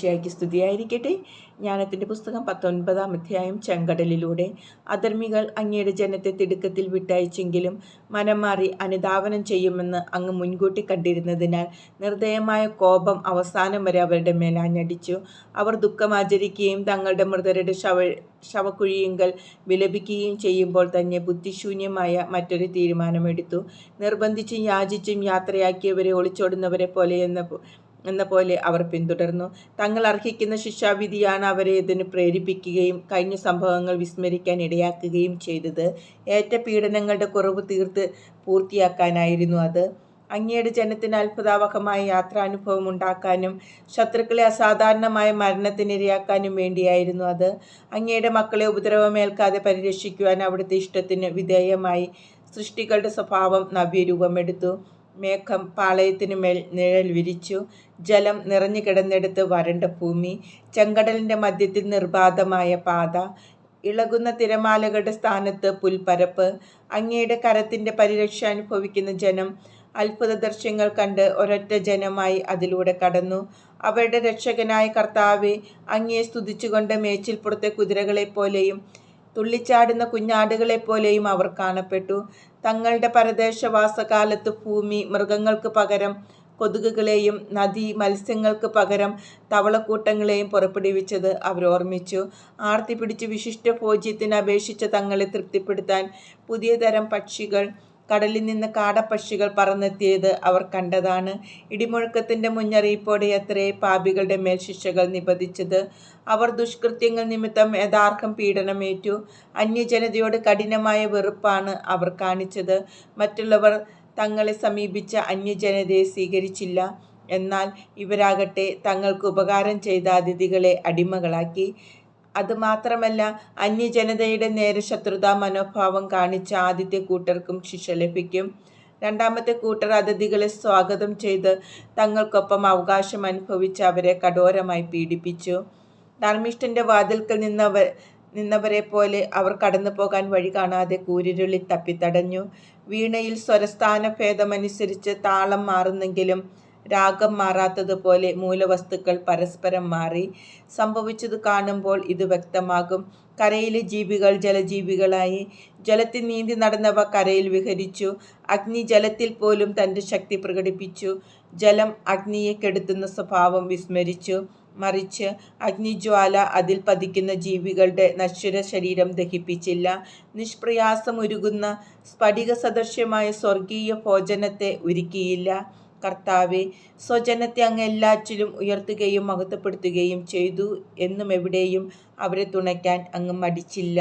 ഷയ്ക്ക് സ്തുതിയായിരിക്കട്ടെ. ജ്ഞാനത്തിന്റെ പുസ്തകം പത്തൊൻപതാം അധ്യായം ചെങ്കടലിലൂടെ. അധർമ്മികൾ അങ്ങയുടെ ജനത്തെ തിടുക്കത്തിൽ വിട്ടയച്ചെങ്കിലും മനം മാറി അനുധാവനം ചെയ്യുമെന്ന് അങ്ങ് മുൻകൂട്ടി കണ്ടിരുന്നതിനാൽ നിർദ്ദയമായ കോപം അവസാനം വരെ അവരുടെ മേലാഞ്ഞടിച്ചു അവർ അവർ ദുഃഖമാചരിക്കുകയും തങ്ങളുടെ മൃതരുടെ ശവ ശവക്കുഴിയുങ്കൽ വിലപിക്കുകയും ചെയ്യുമ്പോൾ തന്നെ ബുദ്ധിശൂന്യമായ മറ്റൊരു തീരുമാനമെടുത്തു. നിർബന്ധിച്ചും യാചിച്ചും യാത്രയാക്കിയവരെ ഒളിച്ചോടുന്നവരെ പോലെ എന്ന പോലെ അവർ പിന്തുടർന്നു. തങ്ങൾ അർഹിക്കുന്ന ശിക്ഷാവിധിയാണ് അവരെ ഇതിന് പ്രേരിപ്പിക്കുകയും കഴിഞ്ഞ സംഭവങ്ങൾ വിസ്മരിക്കാൻ ഇടയാക്കുകയും ചെയ്തത്. ഏറ്റ പീഡനങ്ങളുടെ കുറവ് തീർത്ത് പൂർത്തിയാക്കാനായിരുന്നു അത്. അങ്ങയുടെ ജനത്തിന് അത്ഭുതാവഹമായ യാത്രാനുഭവം ഉണ്ടാക്കാനും ശത്രുക്കളെ അസാധാരണമായ മരണത്തിനിരയാക്കാനും വേണ്ടിയായിരുന്നു അത്. അങ്ങയുടെ മക്കളെ ഉപദ്രവമേൽക്കാതെ പരിരക്ഷിക്കുവാൻ അവിടുത്തെ ഇഷ്ടത്തിന് വിധേയമായി സൃഷ്ടികളുടെ സ്വഭാവം നവ്യരൂപമെടുത്തു. മേഘം പാളയത്തിനു മേൽ നിഴൽ വിരിച്ചു. ജലം നിറഞ്ഞു കിടന്നെടുത്ത് വരണ്ട ഭൂമി ചെങ്കടലിന്റെ മധ്യത്തിൽ നിർബാധമായ പാത ഇളകുന്ന തിരമാലകളുടെ സ്ഥാനത്ത് പുൽപ്പരപ്പ് അങ്ങയുടെ കരത്തിന്റെ പരിരക്ഷ അനുഭവിക്കുന്ന ജനം അത്ഭുത ദൃശ്യങ്ങൾ കണ്ട് ഒരൊറ്റ ജനമായി അതിലൂടെ കടന്നു. അവരുടെ രക്ഷകനായ കർത്താവെ അങ്ങയെ സ്തുതിച്ചുകൊണ്ട് മേച്ചിൽപ്പുറത്തെ കുതിരകളെപ്പോലെയും തുള്ളിച്ചാടുന്ന കുഞ്ഞാടുകളെപ്പോലെയും അവർ കാണപ്പെട്ടു. തങ്ങളുടെ പരദേശവാസകാലത്ത് ഭൂമി മൃഗങ്ങൾക്ക് പകരം കൊതുകുകളെയും നദി മത്സ്യങ്ങൾക്ക് പകരം തവളക്കൂട്ടങ്ങളെയും പുറപ്പെടുവിച്ചത് അവർ ഓർമ്മിച്ചു. ആർത്തി പിടിച്ച് വിശിഷ്ട ഭോജ്യത്തിന് അപേക്ഷിച്ച തങ്ങളെ തൃപ്തിപ്പെടുത്താൻ പുതിയ തരം പക്ഷികൾ കടലിൽ നിന്ന് കാടപ്പക്ഷികൾ പറന്നെത്തിയത് അവർ കണ്ടതാണ്. ഇടിമുഴക്കത്തിന്റെ മുന്നറിയിപ്പോടെ എത്രേ പാപികളുടെ മേൽ ശിക്ഷകൾ നിബന്ധിച്ചത്. അവർ ദുഷ്കൃത്യങ്ങൾ നിമിത്തം യഥാർത്ഥം പീഡനമേറ്റു. അന്യജനതയോട് കഠിനമായ വെറുപ്പാണ് അവർ കാണിച്ചത്. മറ്റുള്ളവർ തങ്ങളെ സമീപിച്ച അന്യജനതയെ സ്വീകരിച്ചില്ല. എന്നാൽ ഇവരാകട്ടെ തങ്ങൾക്ക് ഉപകാരം ചെയ്ത അതിഥികളെ അടിമകളാക്കി. അതുമാത്രമല്ല അന്യജനതയുടെ നേരെ ശത്രുതാ മനോഭാവം കാണിച്ച ആദ്യത്തെ കൂട്ടർക്കും ശിക്ഷ ലഭിക്കും. രണ്ടാമത്തെ കൂട്ടർ അതിഥികളെ സ്വാഗതം ചെയ്ത് തങ്ങൾക്കൊപ്പം അവകാശം അനുഭവിച്ച് അവരെ കഠോരമായി പീഡിപ്പിച്ചു. ധർമ്മിഷ്ഠന്റെ വാതിൽക്കൽ നിന്നവ നിന്നവരെ പോലെ അവർ കടന്നു പോകാൻ വഴി കാണാതെ കൂരിരുളി തപ്പിത്തടഞ്ഞു. വീണയിൽ സ്വരസ്ഥാന ഭേദമനുസരിച്ച് താളം മാറുന്നെങ്കിലും രാഗം മാറാത്തതുപോലെ മൂലവസ്തുക്കൾ പരസ്പരം മാറി സംഭവിച്ചത് കാണുമ്പോൾ ഇത് വ്യക്തമാകും. കരയിലെ ജീവികൾ ജലജീവികളായി. ജലത്തിൽ നീന്തി നടന്നവ കരയിൽ വിഹരിച്ചു. അഗ്നി ജലത്തിൽ പോലും തന്റെ ശക്തി പ്രകടിപ്പിച്ചു. ജലം അഗ്നിയെ കെടുത്തുന്ന സ്വഭാവം വിസ്മരിച്ചു. മറിച്ച് അഗ്നിജ്വാല അതിൽ പതിക്കുന്ന ജീവികളുടെ നശ്വര ശരീരം ദഹിപ്പിച്ചില്ല. നിഷ്പ്രയാസം ഉരുകുന്ന സ്ഫടിക സദൃശ്യമായ സ്വർഗീയ ഭോജനത്തെ ഒരുക്കിയില്ല. കർത്താവെ സ്വജനത്തെ അങ്ങ് എല്ലാറ്റിലും ഉയർത്തുകയും മഹത്വപ്പെടുത്തുകയും ചെയ്തു എന്നും എവിടെയും അവരെ തുണയ്ക്കാൻ അങ്ങ് മടിച്ചില്ല.